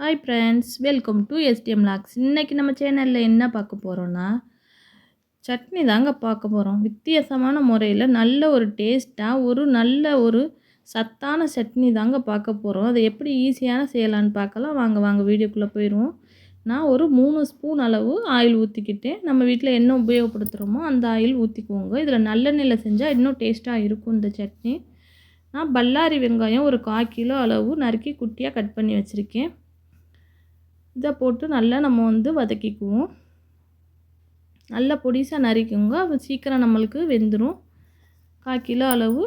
Hi friends welcome to STM logs இன்றைக்கி நம்ம சேனலில் என்ன பார்க்க போகிறோன்னா சட்னி தாங்க பார்க்க போகிறோம் வித்தியாசமான முறையில் நல்ல ஒரு டேஸ்ட்டாக ஒரு நல்ல ஒரு சத்தான சட்னி தாங்க பார்க்க போகிறோம் அதை எப்படி ஈஸியான செய்யலான்னு பார்க்கலாம். வாங்க வாங்க வீடியோக்குள்ளே போயிடுவோம். நான் ஒரு மூணு ஸ்பூன் அளவு ஆயில் ஊற்றிக்கிட்டேன் நம்ம வீட்டில் என்ன உபயோகப்படுத்துகிறோமோ அந்த ஆயில் ஊற்றிக்குவோங்க இதில் நல்லெண்ணெயில் செஞ்சால் இன்னும் டேஸ்ட்டாக இருக்கும் இந்த சட்னி. நான் பல்லாரி வெங்காயம் ஒரு கால் கிலோ அளவு நறுக்கி குட்டியாக கட் பண்ணி வச்சுருக்கேன். இதை போட்டு நல்லா நம்ம வந்து வதக்கிக்குவோம். நல்லா பொடிசாக நறுக்குங்க அது சீக்கிரம் நம்மளுக்கு வெந்துடும் கால் கிலோ அளவு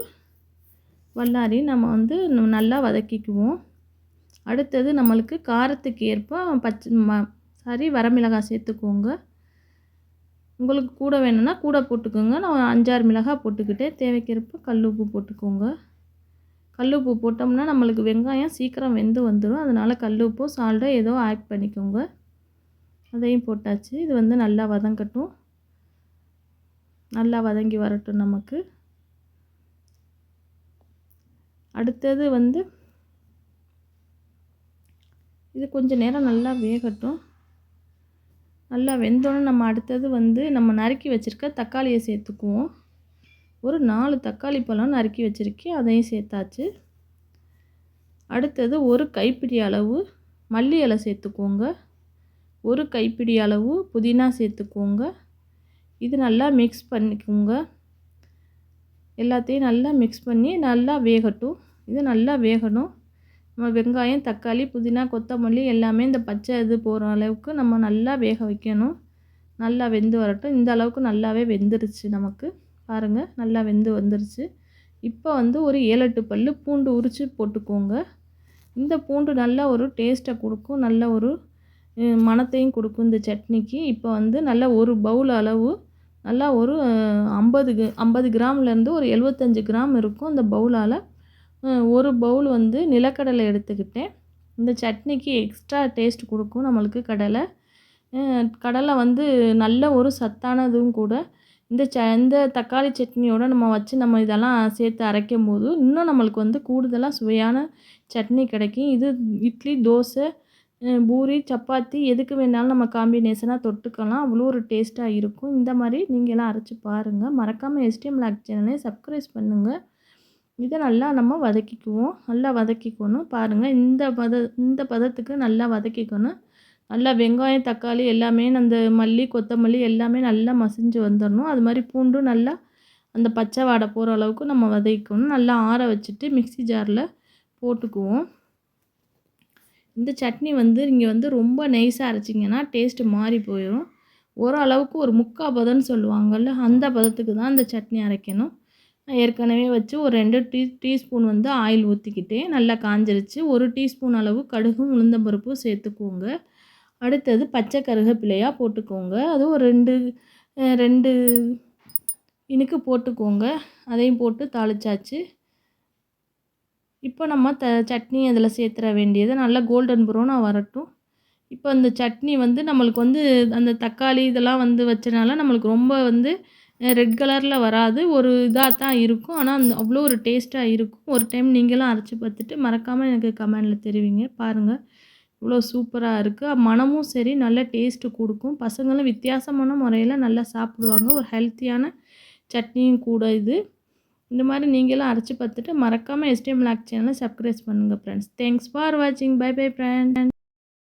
வல்லாரி நம்ம வந்து நல்லா வதக்கிக்குவோம். அடுத்தது நம்மளுக்கு காரத்துக்கு ஏற்ப பச்சை ம சாரி வரமிளகாய் சேர்த்துக்கோங்க. உங்களுக்கு கூட வேணும்னா கூட போட்டுக்கோங்க. நான் அஞ்சாறு மிளகாய் போட்டுக்கிட்டேன். தேவைக்கேற்ப கல் உப்பு போட்டுக்கோங்க. கல் உப்பு போட்டோம்னா நம்மளுக்கு வெங்காயம் சீக்கிரம் வெந்து வந்துடும் அதனால் கல் உப்போ சால்ட்டோ ஏதோ ஆட் பண்ணிக்கோங்க. அதையும் போட்டாச்சு. இது வந்து நல்லா வதங்கட்டும். நல்லா வதங்கி வரட்டும் நமக்கு. அடுத்தது வந்து இது கொஞ்சம் நேரம் நல்லா வேகட்டும். நல்லா வெந்தோன்னு நம்ம அடுத்தது வந்து நம்ம நறுக்கி வச்சுருக்க தக்காளியை சேர்த்துக்குவோம். ஒரு நாலு தக்காளி பழம் நறுக்கி வச்சுருக்கேன். அதையும் சேர்த்தாச்சு. அடுத்தது ஒரு கைப்பிடி அளவு மல்லி இலை சேர்த்துக்கோங்க. ஒரு கைப்பிடி அளவு புதினா சேர்த்துக்கோங்க. இது நல்லா மிக்ஸ் பண்ணிக்கோங்க. எல்லாத்தையும் நல்லா மிக்ஸ் பண்ணி நல்லா வேகட்டும். இது நல்லா வேகணும். நம்ம வெங்காயம் தக்காளி புதினா கொத்தமல்லி எல்லாமே இந்த பச்சை இது போகிற அளவுக்கு நம்ம நல்லா வேக வைக்கணும். நல்லா வெந்து வரட்டும். இந்த அளவுக்கு நல்லாவே வெந்துருச்சு நமக்கு. பாருங்கள் நல்லா வெந்து வந்துருச்சு. இப்போ வந்து ஒரு ஏழெட்டு பல் பூண்டு உரித்து போட்டுக்கோங்க. இந்த பூண்டு நல்ல ஒரு டேஸ்ட்டை கொடுக்கும் நல்ல ஒரு மணத்தையும் கொடுக்கும் இந்த சட்னிக்கு. இப்போ வந்து நல்லா ஒரு பவுல் அளவு நல்லா ஒரு ஐம்பது ஐம்பது கிராம்லேருந்து ஒரு எழுபத்தஞ்சி கிராம் இருக்கும் அந்த பவுலால் ஒரு பவுல் வந்து நிலக்கடலை எடுத்துக்கிட்டேன். இந்த சட்னிக்கு எக்ஸ்ட்ரா டேஸ்ட் கொடுக்கும் நம்மளுக்கு கடலை. கடலை வந்து நல்ல ஒரு சத்தானதும் கூட இந்த ச இந்த தக்காளி சட்னியோடு நம்ம வச்சு நம்ம இதெல்லாம் சேர்த்து அரைக்கும் போது இன்னும் நம்மளுக்கு வந்து கூடுதலாக சுவையான சட்னி கிடைக்கும். இது இட்லி தோசை பூரி சப்பாத்தி எதுக்கு வேணாலும் நம்ம காம்பினேஷனாக தொட்டுக்கலாம். அவ்வளோ ஒரு டேஸ்ட்டாக இருக்கும். இந்த மாதிரி நீங்களாம் அரைச்சி பாருங்கள் மறக்காமல் எஸ்டிஎம் லாக் சேனலை சப்ஸ்கிரைப் பண்ணுங்கள் இதை நல்லா நம்ம வதக்கிக்குவோம். நல்லா வதக்கிக்கணும். பாருங்கள் இந்த பத இந்த பதத்துக்கு நல்லா வதக்கிக்கணும். நல்லா வெங்காயம் தக்காளி எல்லாமே அந்த மல்லி கொத்தமல்லி எல்லாமே நல்லா மசிஞ்சு வந்துடணும் அது மாதிரி பூண்டும் நல்லா அந்த பச்சை வாடை போகிற அளவுக்கு நம்ம வதக்கணும். நல்லா ஆற வச்சுட்டு மிக்சி ஜாரில் போட்டுக்குவோம். இந்த சட்னி வந்து இங்கே வந்து ரொம்ப நைஸாக அரைச்சிங்கன்னா டேஸ்ட்டு மாறி போயிடும் ஓரளவுக்கு ஒரு முக்கா பதம்னு சொல்லுவாங்கள்ல அந்த பதத்துக்கு தான் இந்த சட்னி அரைக்கணும். ஏற்கனவே வச்சு ஒரு ரெண்டு டீ டீஸ்பூன் வந்து ஆயில் ஊற்றிக்கிட்டே நல்லா காஞ்சிருச்சு. ஒரு டீஸ்பூன் அளவு கடுகும் உளுந்தம்பருப்பும் சேர்த்துக்குவோங்க அடுத்தது பச்சை கருகப்பிள்ளையாக போட்டுக்கோங்க. அதுவும் ஒரு ரெண்டு ரெண்டு இனுக்கு போட்டுக்கோங்க. அதையும் போட்டு தாளிச்சாச்சு. இப்போ நம்ம த சட்னி அதில் சேர்த்துற வேண்டியது. நல்லா கோல்டன் ப்ரௌனாக வரட்டும். இப்போ அந்த சட்னி வந்து நம்மளுக்கு வந்து அந்த தக்காளி இதெல்லாம் வந்து வச்சனால நம்மளுக்கு ரொம்ப வந்து ரெட் கலரில் வராது. ஒரு இதாக தான் இருக்கும். ஆனால் அந்த அவ்வளோ ஒரு டேஸ்ட்டாக இருக்கும். ஒரு டைம் நீங்களும் அரைச்சி பார்த்துட்டு மறக்காமல் எனக்கு கமெண்டில் தெரிவிங்க. பாருங்கள் இவ்வளோ சூப்பராக இருக்குது மனமும் சரி நல்ல டேஸ்ட்டு கொடுக்கும். பசங்களும் வித்தியாசமான முறையில் நல்லா சாப்பிடுவாங்க. ஒரு ஹெல்த்தியான சட்னியும் கூட இது. இந்த மாதிரி நீங்களும் அரைச்சி பார்த்துட்டு மறக்காமல் எஸ்டிஎம் லாக் சேனலை சப்ஸ்கிரைப் பண்ணுங்கள் ஃப்ரெண்ட்ஸ் தேங்க்ஸ் ஃபார் வாட்சிங் பை பை ஃப்ரெண்ட்